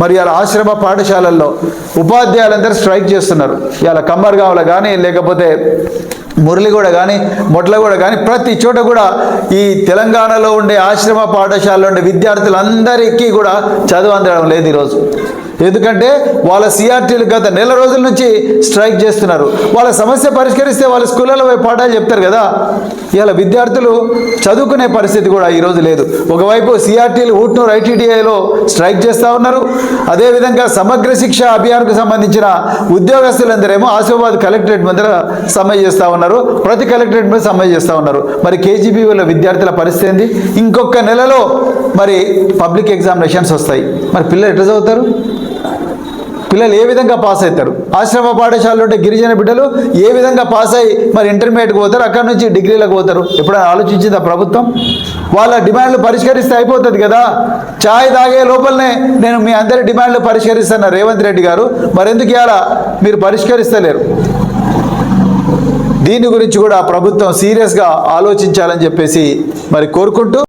మరి ఇలా ఆశ్రమ పాఠశాలల్లో ఉపాధ్యాయులందరూ స్ట్రైక్ చేస్తున్నారు. ఇలా కమ్మర్గాంలో కానీ లేకపోతే మురళిగూడ కానీ మొట్లగూడ కానీ ప్రతి చోట కూడా ఈ తెలంగాణలో ఉండే ఆశ్రమ పాఠశాలలో ఉండే విద్యార్థులందరికీ కూడా చదువు అందడం లేదు ఈరోజు. ఎందుకంటే వాళ్ళ సిఆర్టీలు గత నెల రోజుల నుంచి స్ట్రైక్ చేస్తున్నారు. వాళ్ళ సమస్య పరిష్కరిస్తే వాళ్ళ స్కూళ్ళలో పోయి పాఠాలు చెప్తారు కదా. ఇవాళ విద్యార్థులు చదువుకునే పరిస్థితి కూడా ఈరోజు లేదు. ఒకవైపు సిఆర్టీలు ఊట్నూరు ఐటీడీఐలో స్ట్రైక్ చేస్తూ ఉన్నారు. అదేవిధంగా సమగ్ర శిక్ష అభియాన్కు సంబంధించిన ఉద్యోగస్తులందరేమో ఆసిఫాబాద్ కలెక్టరేట్ ముందర సమ్మె చేస్తూ ఉన్నారు. ప్రతి కలెక్టరేట్ మీద సమ్మె చేస్తూ ఉన్నారు. మరి కేజీబీలో విద్యార్థుల పరిస్థితి ఏంది? ఇంకొక నెలలో మరి పబ్లిక్ ఎగ్జామినేషన్స్ వస్తాయి. మరి పిల్లలు ఎట్లా చదువుతారు? పిల్లలు ఏ విధంగా పాస్ అవుతారు? ఆశ్రమ పాఠశాలలో ఉంటే గిరిజన బిడ్డలు ఏ విధంగా పాస్ అయ్యి మరి ఇంటర్మీడియట్కి పోతారు? అక్కడ నుంచి డిగ్రీలకు పోతారు? ఎప్పుడైనా ఆలోచించిందా ప్రభుత్వం? వాళ్ళ డిమాండ్లు పరిష్కరిస్తే అయిపోతుంది కదా. ఛాయ్ తాగే లోపలనే నేను మీ అందరి డిమాండ్లు పరిష్కరిస్తాను రేవంత్ రెడ్డి గారు. మరెందుకు ఇవాళ మీరు పరిష్కరిస్తలేరు? దీని గురించి కూడా ప్రభుత్వం సీరియస్గా ఆలోచించాలని చెప్పేసి మరి కోరుకుంటూ